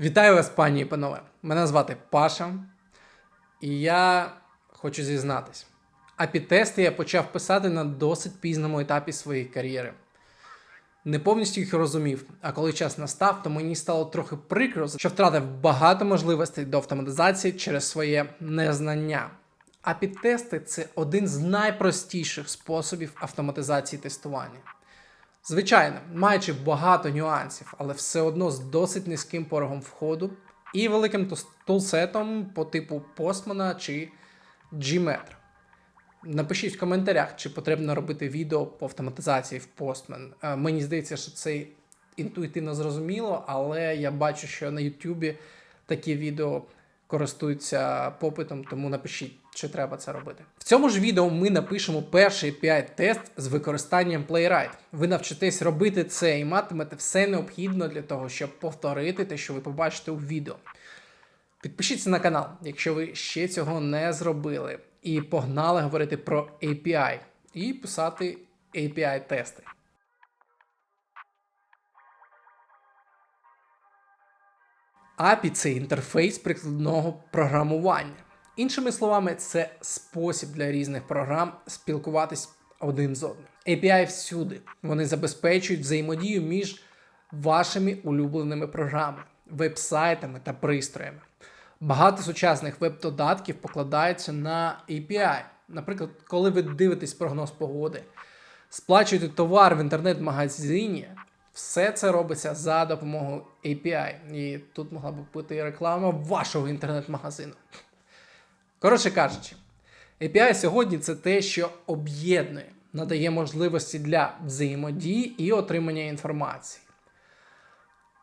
Вітаю вас, пані і панове. Мене звати Паша, і я хочу зізнатись. API-тести я почав писати на досить пізному етапі своєї кар'єри. Не повністю їх розумів, а коли час настав, то мені стало трохи прикро, що втратив багато можливостей до автоматизації через своє незнання. А підтести це один з найпростіших способів автоматизації тестування. Звичайно, маючи багато нюансів, але все одно з досить низьким порогом входу і великим тулсетом по типу Postman чи Gmetr. Напишіть в коментарях, чи потрібно робити відео по автоматизації в Postman. Е, Мені здається, що це інтуїтивно зрозуміло, але я бачу, що на YouTube такі відео користуються попитом, тому напишіть, чи треба це робити. В цьому ж відео ми напишемо перший API-тест з використанням Playwright. Ви навчитесь робити це і матимете все необхідне для того, щоб повторити те, що ви побачите у відео. Підпишіться на канал, якщо ви ще цього не зробили. І погнали говорити про API і писати API-тести. API – це інтерфейс прикладного програмування. Іншими словами, це спосіб для різних програм спілкуватись один з одним. API всюди. Вони забезпечують взаємодію між вашими улюбленими програмами, веб-сайтами та пристроями. Багато сучасних веб-додатків покладаються на API. Наприклад, коли ви дивитесь прогноз погоди, сплачуєте товар в інтернет-магазині, все це робиться за допомогою API. І тут могла б бути і реклама вашого інтернет-магазину. Коротше кажучи, API сьогодні це те, що об'єднує, надає можливості для взаємодії і отримання інформації.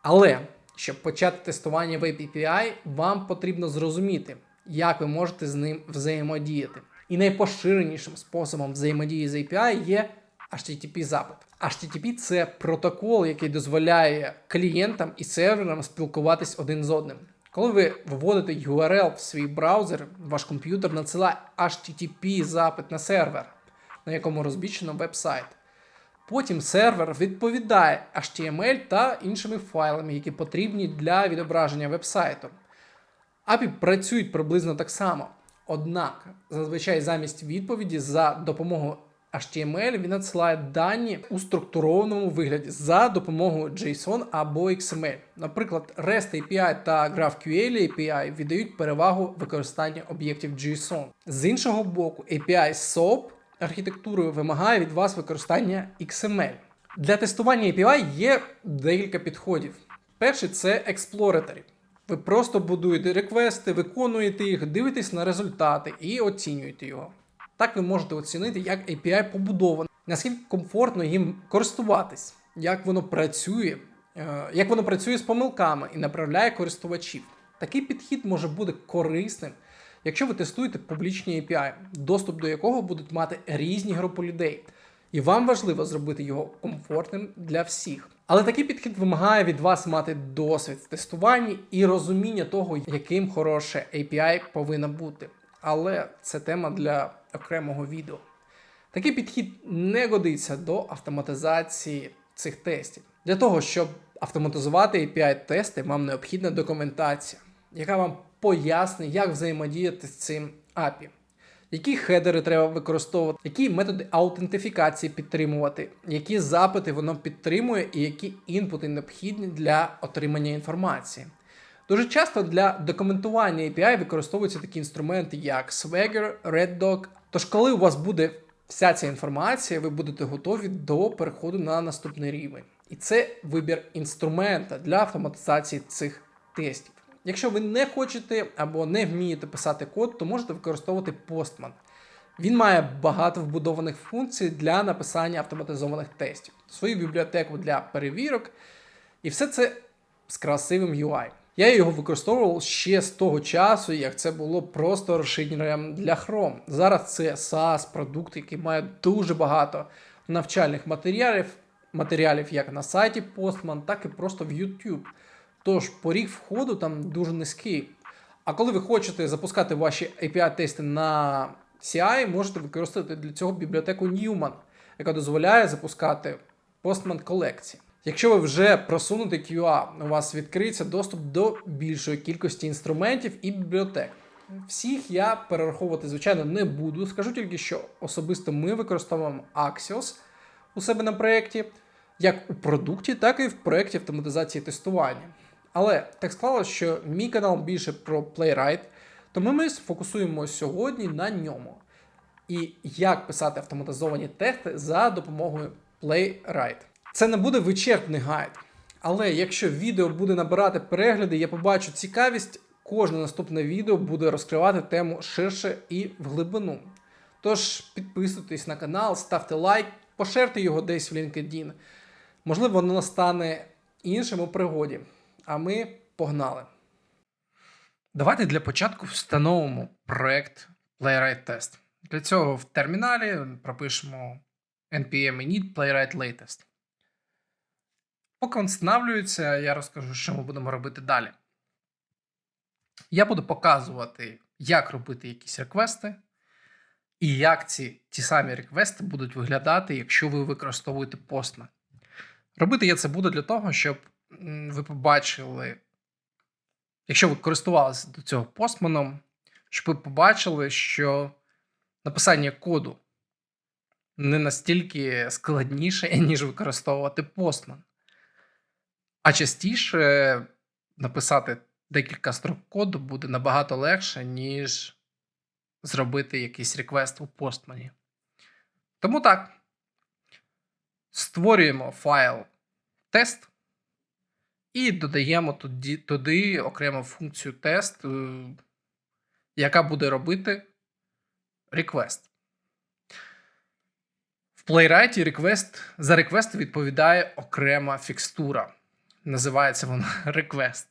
Але щоб почати тестування Web API, вам потрібно зрозуміти, як ви можете з ним взаємодіяти. І найпоширенішим способом взаємодії з API є HTTP запит. HTTP це протокол, який дозволяє клієнтам і серверам спілкуватись один з одним. Коли ви вводите URL в свій браузер, ваш комп'ютер надсилає HTTP запит на сервер, на якому розміщено веб-сайт. Потім сервер відповідає HTML та іншими файлами, які потрібні для відображення веб-сайту. API працюють приблизно так само. Однак, зазвичай замість відповіді за допомогою HTML він надсилає дані у структурованому вигляді за допомогою JSON або XML. Наприклад, REST API та GraphQL API віддають перевагу використанню об'єктів JSON. З іншого боку, API SOAP архітектурою вимагає від вас використання XML. Для тестування API є декілька підходів. Перший це експлораторі. Ви просто будуєте реквести, виконуєте їх, дивитесь на результати і оцінюєте його. Так ви можете оцінити, як API побудовано, наскільки комфортно їм користуватись, як воно працює, е, як воно працює з помилками і направляє користувачів. Такий підхід може бути корисним, якщо ви тестуєте публічні API, доступ до якого будуть мати різні групи людей. І вам важливо зробити його комфортним для всіх. Але такий підхід вимагає від вас мати досвід в тестуванні і розуміння того, яким хороше API повинно бути. Але це тема для окремого відео. Такий підхід не годиться до автоматизації цих тестів. Для того, щоб автоматизувати API-тести, вам необхідна документація, яка вам пояснить, як взаємодіяти з цим API. Які хедери треба використовувати, які методи аутентифікації підтримувати, які запити воно підтримує, і які інпути необхідні для отримання інформації. Дуже часто для документування API використовуються такі інструменти, як Swagger, RedDoc. Тож, коли у вас буде вся ця інформація, ви будете готові до переходу на наступний рівень. І це вибір інструмента для автоматизації цих тестів. Якщо ви не хочете або не вмієте писати код, то можете використовувати Postman. Він має багато вбудованих функцій для написання автоматизованих тестів, свою бібліотеку для перевірок, і все це з красивим UI. Я його використовував ще з того часу, як це було просто розширенням для Chrome. Зараз це SaaS продукт, який має дуже багато навчальних матеріалів, матеріалів як на сайті Postman, так і просто в YouTube. Тож поріг входу там дуже низький. А коли ви хочете запускати ваші API-тести на CI, можете використати для цього бібліотеку Newman, яка дозволяє запускати Postman колекції. Якщо ви вже просунутий QA, у вас відкриється доступ до більшої кількості інструментів і бібліотек. Всіх я перераховувати, звичайно, не буду. Скажу тільки, що особисто ми використовуємо Axios у себе на проєкті, як у продукті, так і в проєкті автоматизації тестування. Але так склалося, що мій канал більше про Playwright, тому ми сфокусуємо сьогодні на ньому. І як писати автоматизовані тести за допомогою Playwright. Це не буде вичерпний гайд. Але якщо відео буде набирати перегляди, я побачу цікавість, кожне наступне відео буде розкривати тему ширше і в глибину. Тож підписуйтесь на канал, ставте лайк, поширте його десь в LinkedIn. Можливо, воно стане іншим у пригоді. А ми погнали. Давайте для початку встановимо проект Playwright Test. Для цього в терміналі пропишемо npm init playwright latest. Поки він встановлюється, я розкажу, що ми будемо робити далі. Я буду показувати, як робити якісь реквести, і як ці ті самі реквести будуть виглядати, якщо ви використовуєте Postman. Робити я це буду для того, щоб ви побачили, якщо ви користувалися до цього Postman, щоб ви побачили, що написання коду не настільки складніше, ніж використовувати Postman. А частіше написати декілька строк коду буде набагато легше, ніж зробити якийсь реквест у постмані. Тому так. Створюємо файл тест і додаємо туди, туди окрему функцію тест, яка буде робити request. В Playwright request, за request відповідає окрема фікстура. Називається вона request.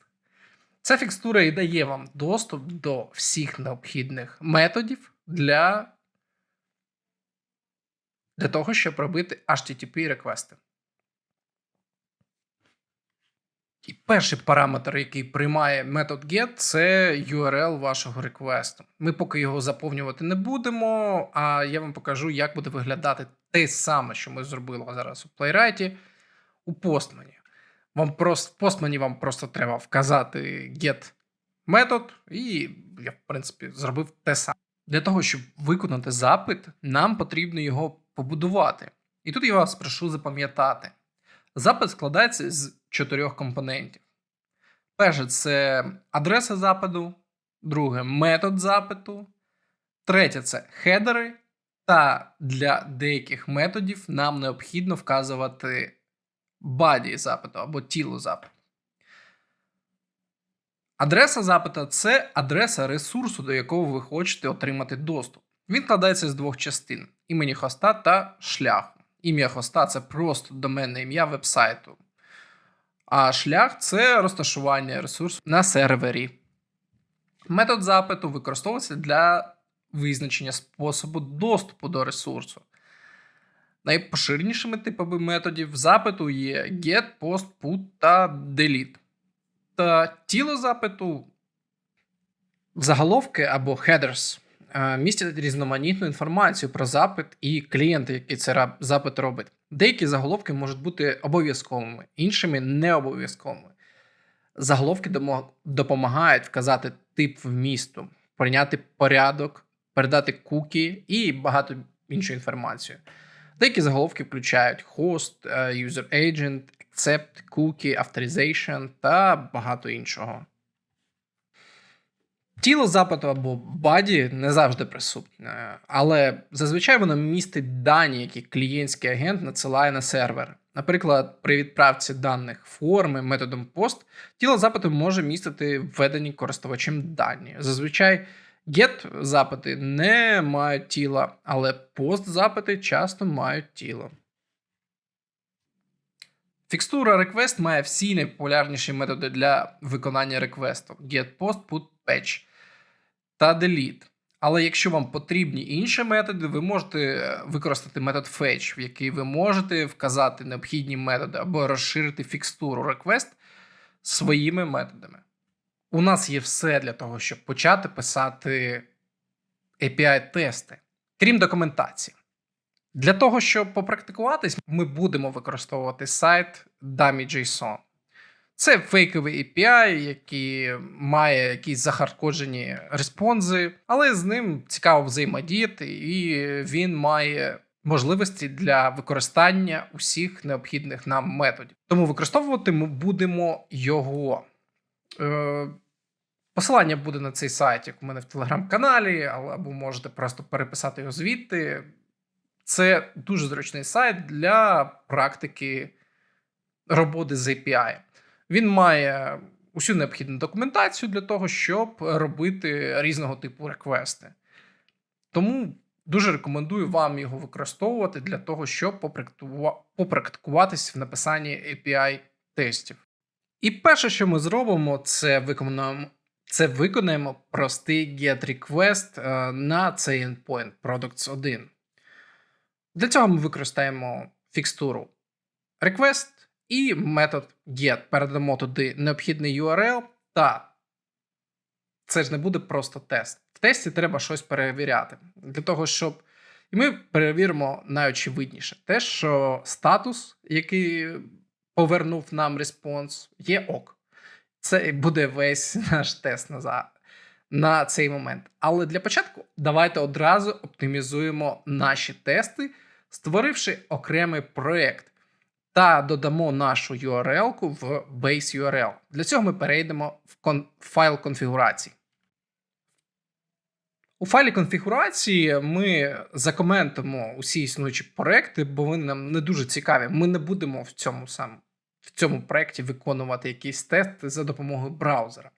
Ця фікстура і дає вам доступ до всіх необхідних методів для для того, щоб робити HTTP реквести. І перший параметр, який приймає метод GET, це URL вашого реквесту. Ми поки його заповнювати не будемо, а я вам покажу, як буде виглядати те саме, що ми зробили зараз у Playwright, у Postman. Вам просто Postman вам просто треба вказати get метод, і я, в принципі, зробив те саме. Для того, щоб виконати запит, нам потрібно його побудувати. І тут я вас прошу запам'ятати. Запит складається з чотирьох компонентів. Перше, це адреса запиту, друге метод запиту, третє це хедери. Та для деяких методів нам необхідно вказувати body запиту або тіло запиту. Адреса запита це адреса ресурсу, до якого ви хочете отримати доступ. Він складається з двох частин: імені хоста та шляху. Ім'я хоста це просто доменне ім'я вебсайту. А шлях це розташування ресурсу на сервері. Метод запиту використовується для визначення способу доступу до ресурсу. Найпоширенішими типами методів запиту є get, post, put та delete. Та тіло запиту заголовки або headers е, містять різноманітну інформацію про запит і клієнти, які цей запит робить. Деякі заголовки можуть бути обов'язковими, іншими не обов'язковими. Заголовки допомагають вказати тип вмісту, прийняти порядок, передати куки і багато іншої інформації. Деякі заголовки включають host, е, user agent, accept, cookie, authorization та багато іншого. Тіло запиту або баді не завжди присутнє, але зазвичай воно містить дані, які клієнтський агент надсилає на сервер. Наприклад, при відправці даних форми методом POST, тіло запиту може містити введені користувачем дані. Зазвичай get запити не мають тіла, але post запити часто мають тіло. Фікстура request має всі найпопулярніші методи для виконання реквесту: get, post, put, patch та delete. Але якщо вам потрібні інші методи, ви можете використати метод fetch, в який ви можете вказати необхідні методи або розширити фікстуру request своїми методами. У нас є все для того, щоб почати писати API-тести, крім документації. Для того, щоб попрактикуватись, ми будемо використовувати сайт Dummy.json. Це фейковий API, який має якісь захардкоджені респонзи, але з ним цікаво взаємодіяти, і він має можливості для використання усіх необхідних нам методів. Тому використовувати ми будемо його. Посилання буде на цей сайт, як у мене в телеграм-каналі, або можете просто переписати його звідти. Це дуже зручний сайт для практики роботи з API. Він має усю необхідну документацію для того, щоб робити різного типу реквести. Тому дуже рекомендую вам його використовувати для того, щоб попрактикуватись в написанні API-тестів. І перше, що ми зробимо, це виконаємо це виконаємо простий GET request е, на цей endpoint Products 1. Для цього ми використаємо фікстуру request і метод get. Передамо туди необхідний URL, та це ж не буде просто тест. В тесті треба щось перевіряти. Для того, щоб. І ми перевіримо найочевидніше те, що статус, який повернув нам респонс, є ок. Це буде весь наш тест на, на цей момент. Але для початку давайте одразу оптимізуємо наші тести, створивши окремий проєкт. Та додамо нашу URL в base URL. Для цього ми перейдемо в файл конфігурації. У файлі конфігурації ми закоментимо усі існуючі проекти, бо вони нам не дуже цікаві. Ми не будемо в цьому сам, в цьому проєкті виконувати якісь тести за допомогою браузера.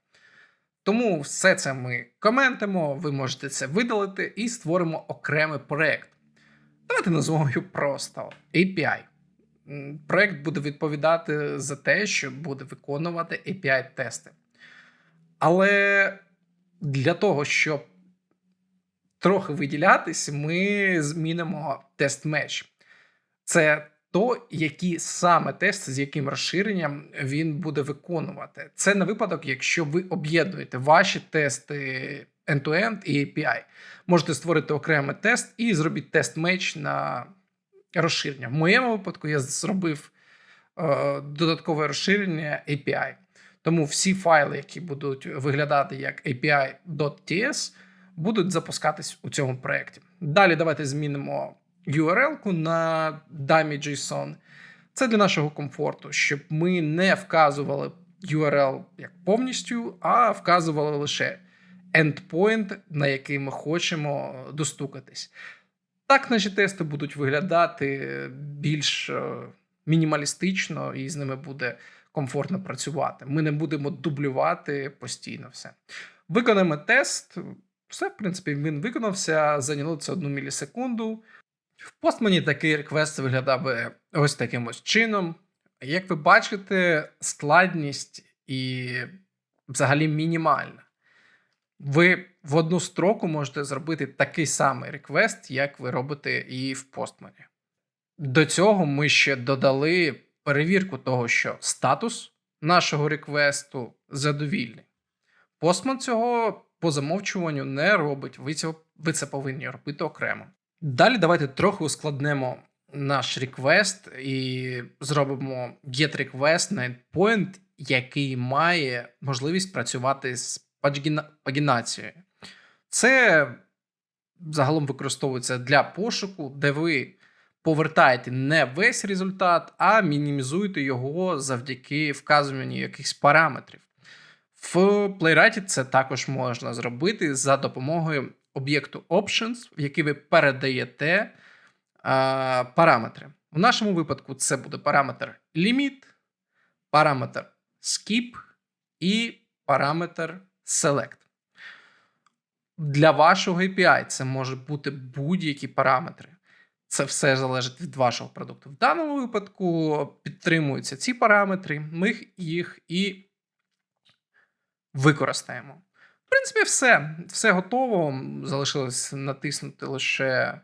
Тому все це ми коментимо, ви можете це видалити і створимо окремий проєкт. Давайте назвемо його просто API. Проєкт буде відповідати за те, що буде виконувати API-тести. Але для того, щоб трохи виділятись, ми змінимо тест меч. Це то, які саме тести, з яким розширенням він буде виконувати. Це на випадок, якщо ви об'єднуєте ваші тести end-to-end і API. Можете створити окремий тест і зробіть тест меч на розширення. В моєму випадку я зробив е, додаткове розширення API. Тому всі файли, які будуть виглядати як API.ts, будуть запускатись у цьому проєкті. Далі давайте змінимо URL на dummy.json. Це для нашого комфорту, щоб ми не вказували URL як повністю, а вказували лише endpoint, на який ми хочемо достукатись. Так, наші тести будуть виглядати більш е, мінімалістично, і з ними буде комфортно працювати. Ми не будемо дублювати постійно все. Виконаємо тест. Все, в принципі, він виконався, зайняло це одну мілісекунду. В постмані такий реквест виглядав би ось таким ось чином. Як ви бачите, складність і взагалі мінімальна. Ви в одну строку можете зробити такий самий реквест, як ви робите і в постмані. До цього ми ще додали перевірку того, що статус нашого реквесту задовільний. Постман цього по замовчуванню не робить, ви, це повинні робити окремо. Далі давайте трохи ускладнемо наш реквест і зробимо get request на endpoint, який має можливість працювати з пагінацією. Це загалом використовується для пошуку, де ви повертаєте не весь результат, а мінімізуєте його завдяки вказуванню якихось параметрів. В Playwright це також можна зробити за допомогою об'єкту Options, в який ви передаєте а, параметри. В нашому випадку це буде параметр Limit, параметр Skip і параметр Select. Для вашого API це може бути будь-які параметри. Це все залежить від вашого продукту. В даному випадку підтримуються ці параметри, ми їх і використаємо. Принципі, все. Все готово. Залишилось натиснути лише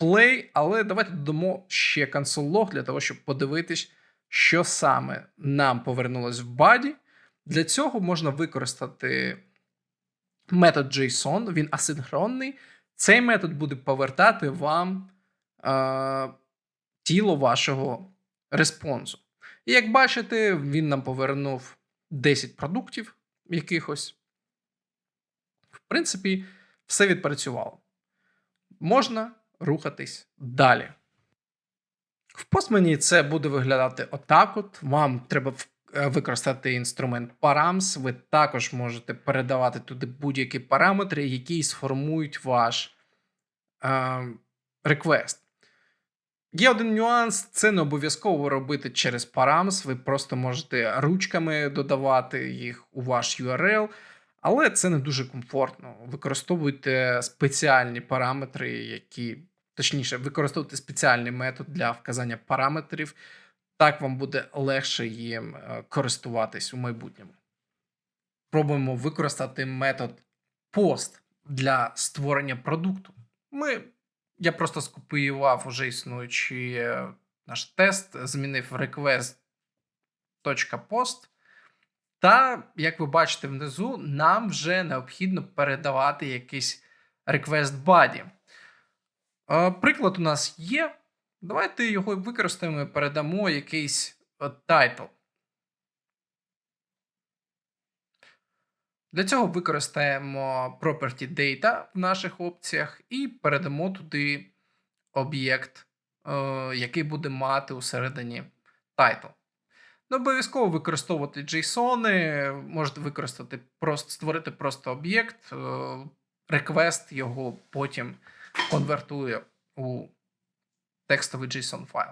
play, але давайте додамо ще console для того, щоб подивитись, що саме нам повернулось в баді. Для цього можна використати метод JSON, він асинхронний. Цей метод буде повертати вам е, тіло вашого респонсу. І як бачите, він нам повернув 10 продуктів якихось. В принципі, все відпрацювало. Можна рухатись далі. В постмені це буде виглядати отак: от. Вам треба е, використати інструмент params. Ви також можете передавати туди будь-які параметри, які сформують ваш реквест. Є один нюанс: це не обов'язково робити через params. Ви просто можете ручками додавати їх у ваш URL, але це не дуже комфортно. Використовуйте спеціальні параметри, які точніше, використовуйте спеціальний метод для вказання параметрів. Так вам буде легше їм е, користуватись у майбутньому. Пробуємо використати метод post для створення продукту. Ми, я просто скопіював уже існуючий е, наш тест, змінив request.post. Та, як ви бачите внизу, нам вже необхідно передавати якийсь request body. Е, Приклад у нас є. Давайте його використаємо і передамо якийсь е, Для цього використаємо property data в наших опціях і передамо туди об'єкт, е, який буде мати усередині title. Не обов'язково використовувати JSON, можете використати просто створити просто об'єкт, е, request його потім конвертує у текстовий JSON файл.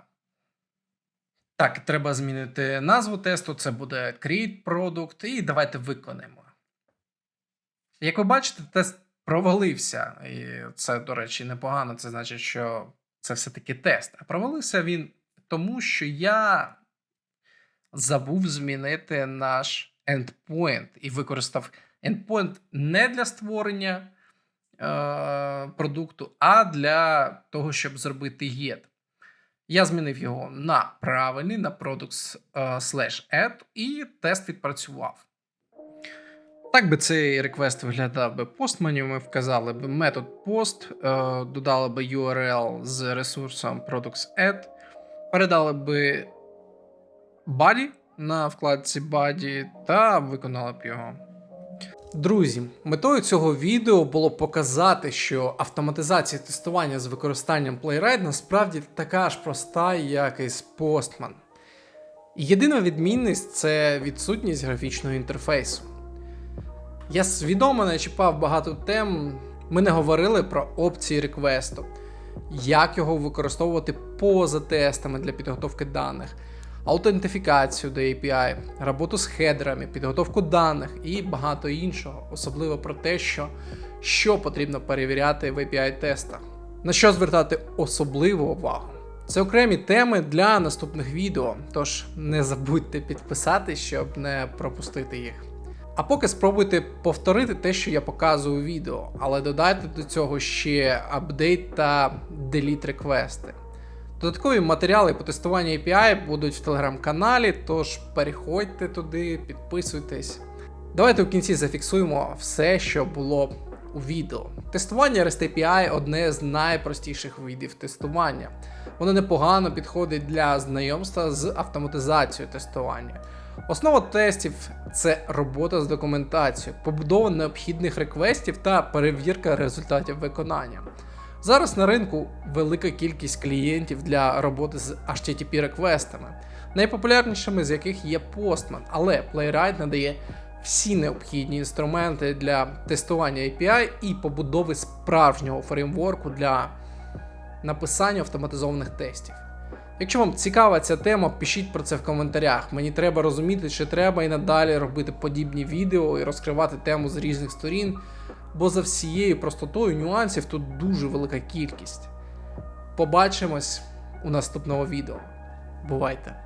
Так, треба змінити назву тесту. Це буде create product, і давайте виконаємо. Як ви бачите, тест провалився. І це, до речі, непогано. Це значить, що це все-таки тест. А провалився він тому, що я забув змінити наш endpoint і використав endpoint не для створення е, продукту, а для того, щоб зробити get. Я змінив його на правильний, на products е, і тест відпрацював. Так би цей реквест виглядав би постмені. Ми вказали б метод post, е, додали б URL з ресурсом products add, передали би body на вкладці body та виконали б його. Друзі, метою цього відео було показати, що автоматизація тестування з використанням Playwright насправді така ж проста, як і з Postman. Єдина відмінність це відсутність графічного інтерфейсу. Я свідомо не чіпав багато тем. Ми не говорили про опції реквесту, як його використовувати поза тестами для підготовки даних, аутентифікацію до API, роботу з хедерами, підготовку даних і багато іншого, особливо про те, що, що потрібно перевіряти в API-тестах, на що звертати особливу увагу. Це окремі теми для наступних відео, тож не забудьте підписатись, щоб не пропустити їх. А поки спробуйте повторити те, що я показую у відео, але додайте до цього ще апдейт та деліт реквести. Додаткові матеріали по тестуванню API будуть в телеграм-каналі, тож переходьте туди, підписуйтесь. Давайте в кінці зафіксуємо все, що було у відео. Тестування REST API одне з найпростіших видів тестування. Воно непогано підходить для знайомства з автоматизацією тестування. Основа тестів це робота з документацією, побудова необхідних реквестів та перевірка результатів виконання. Зараз на ринку велика кількість клієнтів для роботи з http реквестами, найпопулярнішими з яких є Postman, але Playwright надає всі необхідні інструменти для тестування API і побудови справжнього фреймворку для написання автоматизованих тестів. Якщо вам цікава ця тема, пишіть про це в коментарях. Мені треба розуміти, чи треба і надалі робити подібні відео і розкривати тему з різних сторін, бо за всією простотою нюансів тут дуже велика кількість. Побачимось у наступному відео. Бувайте!